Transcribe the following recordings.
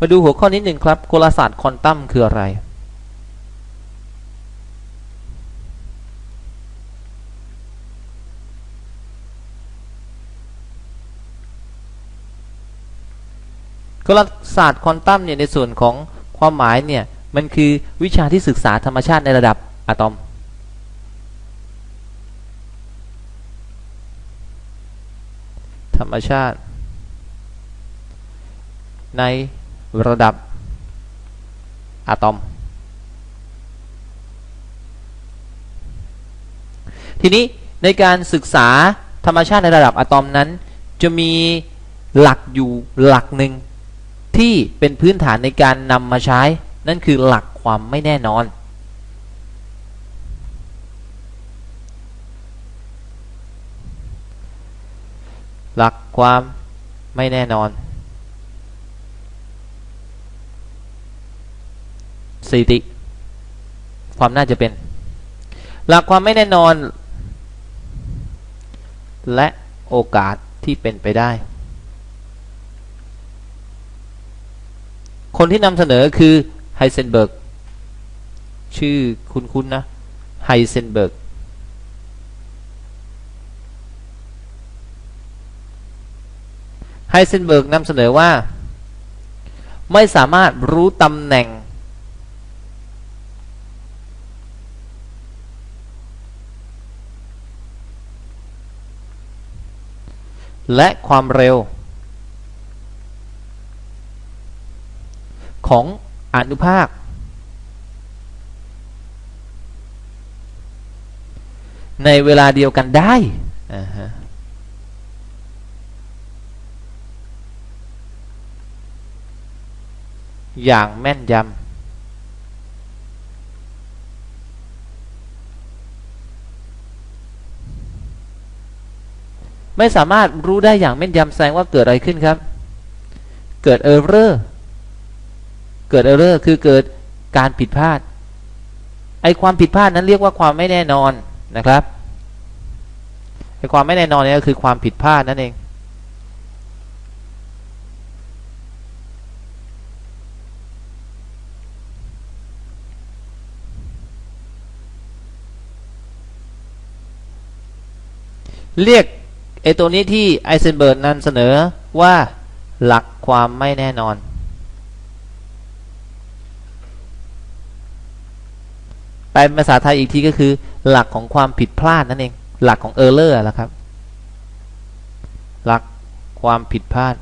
มาดูหัวข้อนิดหนึ่งครับ กลศาสตร์ควอนตัมคืออะไร กลศาสตร์ควอนตัมเนี่ยในส่วนของความหมายเนี่ย มันคือวิชาที่ศึกษาธรรมชาติในระดับอะตอม ธรรมชาติใน ระดับอะตอม ทีนี้ในการศึกษาธรรมชาติในระดับอะตอมนั้น จะมีหลักอยู่หลักหนึ่งที่เป็นพื้นฐานในการนำมาใช้ นั่นคือหลักความไม่แน่นอน หลักความไม่แน่นอน ถิติ ความน่าจะเป็น หลักความไม่แน่นอน และโอกาสที่เป็นไปได้ คนที่นำเสนอคือไฮเซนเบิร์กชื่อคุ้นๆนะไฮเซนเบิร์กไฮเซนเบิร์กนำเสนอว่า ไม่สามารถรู้ตำแหน่ง และความเร็ว ของอนุภาค ในเวลาเดียวกันได้ อย่างแม่นยำ ไม่สามารถรู้ได้อย่างแม่นยำแสดงว่าเกิดอะไรขึ้นครับ เกิดเออร์เรอร์เกิดเออร์เรอร์คือเกิดการผิดพลาด ไอความผิดพลาดนั้นเรียกว่าความไม่แน่นอนนะครับไอความไม่แน่นอนนี่ก็คือความผิดพลาดนั่นเอง เรียก ไอตัวนี้ที่ไอเซนเบิร์กนั้นเสนอว่าหลักความไม่แน่นอน แปลเป็นภาษาไทยอีกทีก็คือ หลักของความผิดพลาดนั่นเอง หลักของเออร์เลอร์ละครับ หลักความผิดพลาด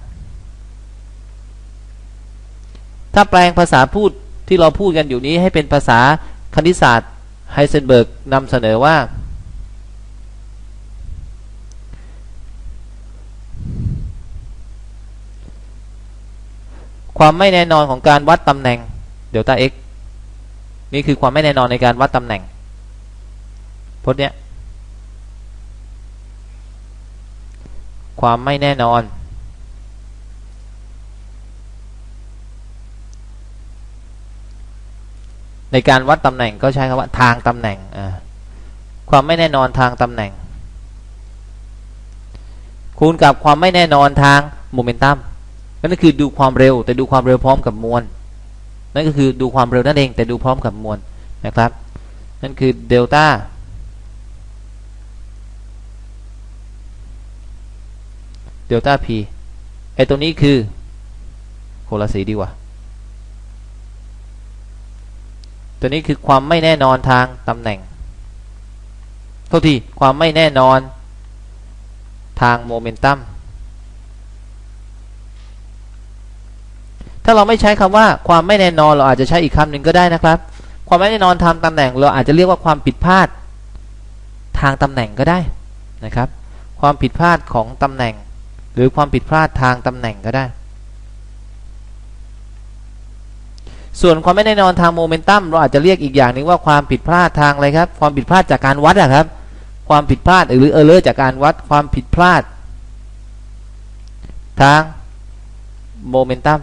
ถ้าแปลงภาษาพูดที่เราพูดกันอยู่นี้ให้เป็นภาษาคณิตศาสตร์ไฮเซนเบิร์กนำเสนอว่า ความไม่แน่นอนของการวัดตำแหน่งเดลต้า x นี่คือความไม่แน่นอนในการวัดตำแหน่งพจน์เนี้ยความไม่แน่นอน ในการวัดตำแหน่งก็ใช้คำว่าทางตำแหน่งความไม่แน่นอนทางตำแหน่ง คูณกับความไม่แน่นอนทางโมเมนตัม นั่นคือดูความเร็ว แต่ดูความเร็วพร้อมกับมวล นั่นก็คือดูความเร็วนั่นเอง แต่ดูพร้อมกับมวลนะครับ นั่นคือเดลต้าเดลต้า p ไอตัวนี้คือโคละสีดีกว่า ตัวนี้คือความไม่แน่นอนทางตำแหน่งโทษทีความไม่แน่นอนทางโมเมนตัม ถ้าเราไม่ใช้คำว่าความไม่แน่นอนเราอาจจะใช้อีกคำหนึ่งก็ได้นะครับ ความไม่แน่นอนทางตำแหน่ง เราอาจจะเรียกว่าความผิดพลาดทางตำแหน่งก็ได้นะครับ ความผิดพลาดของตำแหน่ง หรือความผิดพลาดทางตำแหน่งก็ได้ ส่วนความไม่แน่นอนทางโมเมนตัมเราอาจจะเรียกอีกอย่างหนึ่งว่าความผิดพลาดทางอะไรครับ ความผิดพลาดจากการวัดอะครับ ความผิดพลาดหรือเออร์เลอร์จากการวัดความผิดพลาด ทางโมเมนตัม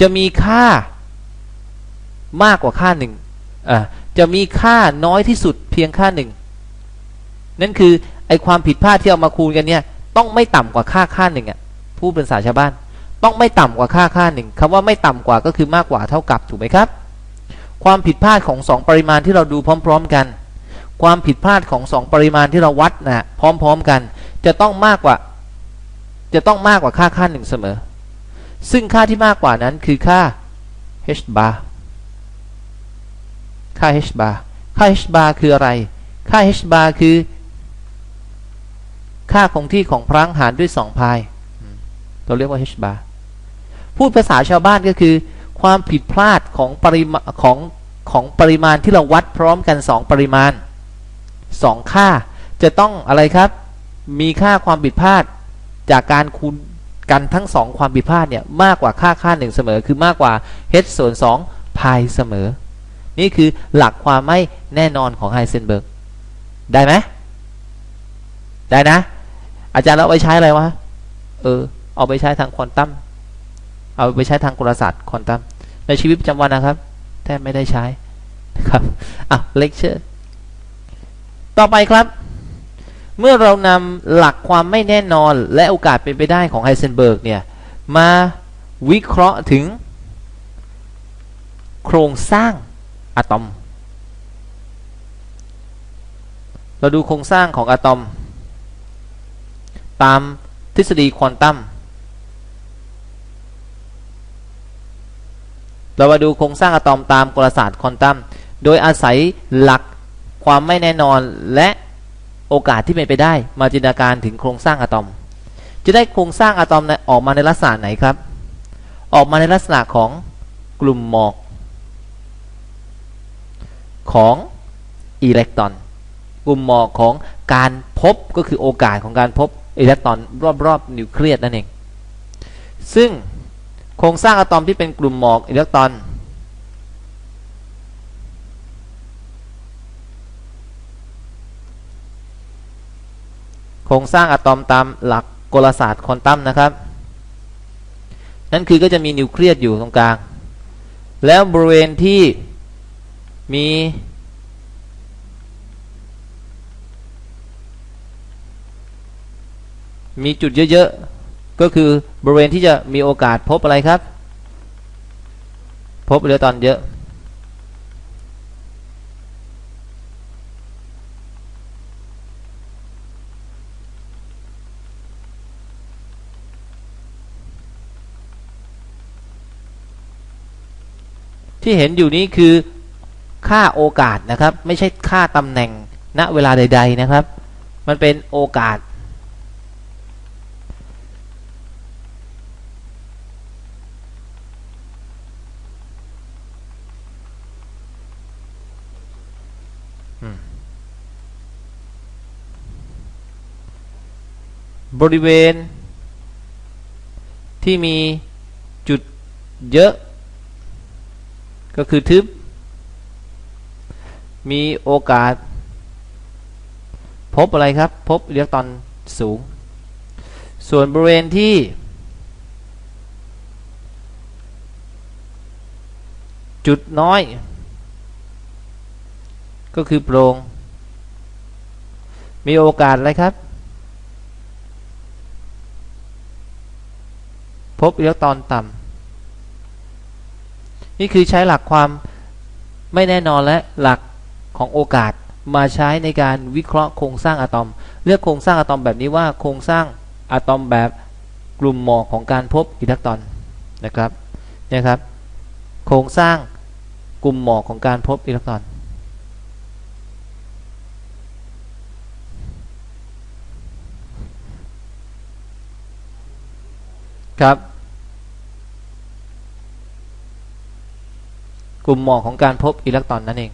จะมีค่ามากกว่าค่าหนึ่งอ่าจะมีค่าน้อยที่สุดเพียงค่าหนึ่งนั่นคือไอความผิดพลาดที่เอามาคูณกันเนี่ย ต้องไม่ต่ำกว่าค่าค่าหนึ่งอะพูดเป็นภาชาวบ้าน ต้องไม่ต่ำกว่าค่าค่าหนึ่งคำว่าไม่ต่ำกว่าก็คือมากกว่าเท่ากับถูกไหมครับ ความผิดพลาดของสองปริมาณที่เราดูพร้อม ๆ กัน ความผิดพลาดของสองปริมาณที่เราวัดนะพร้อม ๆ กัน จะต้องมากกว่า จะต้องมากกว่าค่าค่าหนึ่งเสมอ ซึ่งค่าที่มากกว่านั้นคือค่า h bar ค่า h bar ค่า h bar คืออะไร ค่า h bar คือ ค่าคงที่ของพลังหารด้วย2พายเราเรียกว่า h bar พูดภาษาชาวบ้านก็คือ ความผิดพลาดของปริมาของของปริมาณที่เราวัดพร้อมกัน 2 ปริมาณ 2 ค่าจะต้องอะไรครับ มีค่าความผิดพลาดจากการคูณ กันทั้ง 2 ความผิดพลาดเนี่ยมากกว่าค่าค่า 1 เสมอ คือมากกว่า h ส่วน2พายเสมอ นี่คือหลักความไม่แน่นอนของไฮเซนเบิร์กได้ไหมได้นะ อาจารย์เราเอาไปใช้อะไรวะเออเอาไปใช้ทางควอนตัมเอาไปใช้ทางกลศาสตร์ควอนตัมในชีวิตประจำวันนะครับแทบไม่ได้ใช้นะครับอะเลคเชอร์ต่อไปครับ เมื่อเรานำหลักความไม่แน่นอนและโอกาสเป็นไปได้ของไฮเซนเบิร์กเนี่ย มาวิเคราะห์ถึง โครงสร้างอะตอม เราดูโครงสร้างของอะตอม ตามทฤษฎีควอนตัม เรามาดูโครงสร้างอะตอมตามกลศาสตร์ควอนตัม โดยอาศัยหลักความไม่แน่นอนและ โอกาสที่เป็นไปได้มาจินตนาการถึงโครงสร้างอะตอม จะได้โครงสร้างอะตอมออกมาในลักษณะไหนครับ ออกมาในลักษณะของกลุ่มหมอก ของอิเล็กตรอน กลุ่มหมอกของการพบก็คือโอกาสของการพบอิเล็กตรอนรอบๆนิวเคลียสนั่นเองซึ่งโครงสร้างอะตอมที่เป็นกลุ่มหมอกอิเล็กตรอน รงสร้างอะตอมตามหลักกลศาสตร์ควอนตัมนะครับ นั่นคือก็จะมีนิวเคลียสอยู่ตรงกลาง แล้วบริเวณที่มีมีจุดเยอะๆ ก็คือบริเวณที่จะมีโอกาสพบอะไรครับ พบอิเล็กตรอนเยอะ ที่เห็นอยู่นี้คือค่าโอกาสนะครับ ไม่ใช่ค่าตำแหน่งณเวลาใด ๆนะครับ มันเป็นโอกาส บริเวณ ที่มีจุดเยอะ ก็คือทึบ มีโอกาส พบอะไรครับ พบอิเล็กตรอนสูง ส่วนบริเวณที่ จุดน้อย ก็คือโปร่งมีโอกาสอะไรครับ พบอิเล็กตรอนต่ำ นี่คือใช้หลักความไม่แน่นอนและหลักของโอกาสมาใช้ในการวิเคราะห์โครงสร้างอะตอมเรียกโครงสร้างอะตอมแบบนี้ว่าโครงสร้างอะตอมแบบกลุ่มหมอกของการพบอิเล็กตรอนนะครับเนี่ยครับ โครงสร้างกลุ่มหมอกของการพบอิเล็กตรอน ครับ กลุ่มหมอกของการพบอิเล็กตรอนนั่นเอง